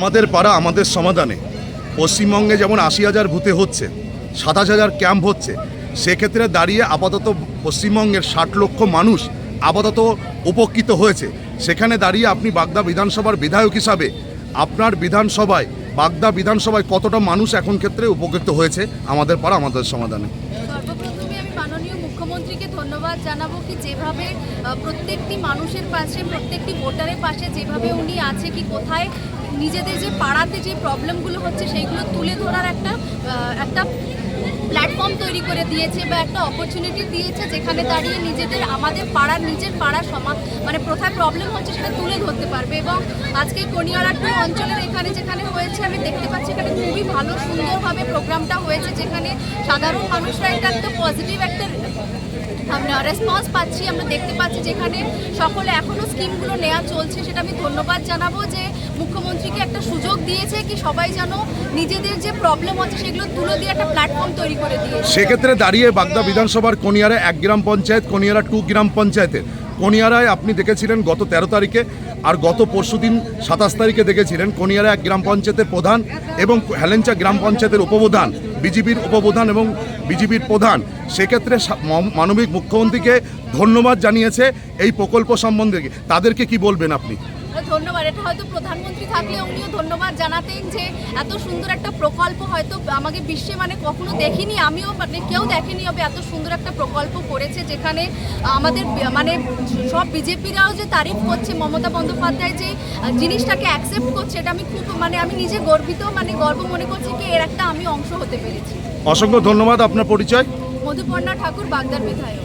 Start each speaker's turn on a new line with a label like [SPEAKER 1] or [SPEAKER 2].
[SPEAKER 1] আমাদের পাড়া আমাদের সমাধানে। পশ্চিমবঙ্গে যেমন আশি হাজার ভূতে হচ্ছে, সাতাশ হাজার ক্যাম্প হচ্ছে, সেক্ষেত্রে দাঁড়িয়ে আপাতত পশ্চিমবঙ্গের ষাট লক্ষ মানুষ আপাতত উপকৃত হয়েছে। সেখানে দাঁড়িয়ে আপনি বাগদা বিধানসভার বিধায়ক হিসাবে আপনার বিধানসভায়, বাগদা বিধানসভায় কতটা মানুষ এখন ক্ষেত্রে উপকৃত হয়েছে আমাদের পাড়া, আমাদের সমাধানে?
[SPEAKER 2] যেভাবে প্রত্যেকটি মানুষের পাশে, প্রত্যেকটি ভোটারের পাশে যেভাবে উনি আছে, কি কোথায় নিজেদের যে পাড়াতে যে প্রবলেমগুলো হচ্ছে সেইগুলো তুলে ধরার একটা একটা প্ল্যাটফর্ম তৈরি করে দিয়েছে বা একটা অপরচুনিটি দিয়েছে যেখানে দাঁড়িয়ে নিজেদের, আমাদের পাড়ার, নিজের পাড়ার সমা মানে কোথায় প্রবলেম হচ্ছে সেটা তুলে ধরতে পারবে। এবং আজকে কনিয়ারাট্টু অঞ্চলের এখানে যেখানে হয়েছে, আমি দেখতে পাচ্ছি এখানে খুবই ভালো, সুন্দরভাবে প্রোগ্রামটা হয়েছে যেখানে সাধারণ মানুষরা একটা পজিটিভ একটা আমরা রেসপন্স পাচ্ছি, আমরা দেখতে পাচ্ছি যেখানে সকলে এখনও স্কিমগুলো নেওয়া চলছে, সেটা আমি ধন্যবাদ জানাব যে মুখ্যমন্ত্রীকে একটা সুযোগ দিয়েছে কি সবাই যেন নিজেদের যে প্রবলেম আছে সেগুলো তুলে দিয়ে একটা প্ল্যাটফর্ম তৈরি করে দিয়েছে।
[SPEAKER 1] সেক্ষেত্রে দাঁড়িয়ে বাগদা বিধানসভার কনিয়ারা এক গ্রাম পঞ্চায়েত, কনিয়ারা টু গ্রাম পঞ্চায়েতের। কনিয়ারায় আপনি দেখেছিলেন গত তেরো তারিখে আর গত পরশুদিন সাতাশ তারিখে দেখেছিলেন কনিয়ারা এক গ্রাম পঞ্চায়েতের প্রধান এবং হেলেঞ্চা গ্রাম পঞ্চায়েতের উপপ্রধান, বিজেপির উপপ্রধান এবং বিজেপির প্রধান সেক্ষেত্রে মানবিক মুখ্যমন্ত্রীকে ধন্যবাদ জানিয়েছে এই প্রকল্প সম্বন্ধে। তাদেরকে কি বলবেন আপনি?
[SPEAKER 2] ধন্যবাদ। এটা হয়তো প্রধানমন্ত্রী থাকলে উনিও ধন্যবাদ জানাতেন যে এত সুন্দর একটা প্রকল্প হয়তো আমাকে বিশ্বে মানে কখনো দেখিনি আমিও মানে কেউ দেখেনি হবে এত সুন্দর একটা প্রকল্প করেছে যেখানে আমাদের মানে সব বিজেপিরাও যে তারিফ করছে মমতা বন্দ্যোপাধ্যায় যে জিনিসটাকে অ্যাকসেপ্ট করছে এটা আমি খুব মানে আমি নিজে গর্বিত মানে গর্ব মনে করছি কি এর একটা আমি অংশ হতে পেরেছি।
[SPEAKER 1] অসংখ্য ধন্যবাদ আপনার পরিচয়।
[SPEAKER 2] মধুপর্ণা ঠাকুর বাগদার বিধায়ক।